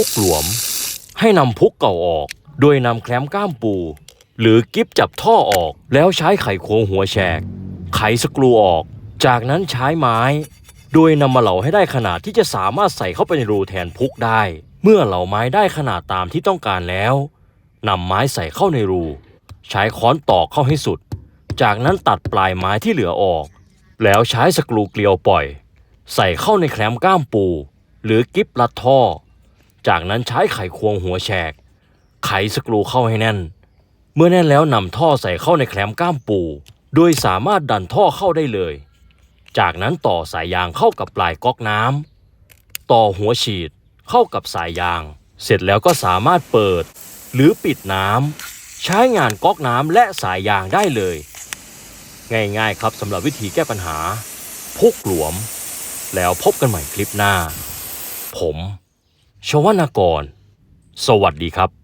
พุกหลวม ให้นำพุกเก่าออก โดยนำแคลมก้ามปู หรือกิฟจับท่อออกแล้วใช้ไขควงหัวแฉก ไขสกรูออก จากนั้นใช้ไม้ โดยนำมาเหลาให้ได้ขนาดที่จะสามารถใส่เข้าไปในรูแทนพุกได้ เมื่อเหลาไม้ได้ขนาดตามที่ต้องการแล้วนำไม้ใส่เข้าในรู ใช้ค้อนตอกเข้าให้สุด จากนั้นตัดปลายไม้ที่เหลือออก แล้วใช้สกรูเกลียวปล่อย ใส่เข้าในแคลมก้ามปู หรือกิฟลัดท่อ จากนั้นใช้ไขควงหัวแฉก ไขสกรูเข้าให้แน่น เมื่อแน่นแล้วนำท่อใส่เข้าในแคลมก้ามปู โดยสามารถดันท่อเข้าได้เลย จากนั้นต่อสายยางเข้ากับปลายก๊อกน้ำต่อหัวฉีดเข้ากับสายยาง เสร็จแล้วก็สามารถเปิด หรือปิดน้ำใช้งานก๊อกน้ำและสายยางได้เลย ง่ายๆครับสำหรับวิธีแก้ปัญหาพุกหลวม แล้วพบกันใหม่คลิปหน้า ผม ชวนากร สวัสดีครับ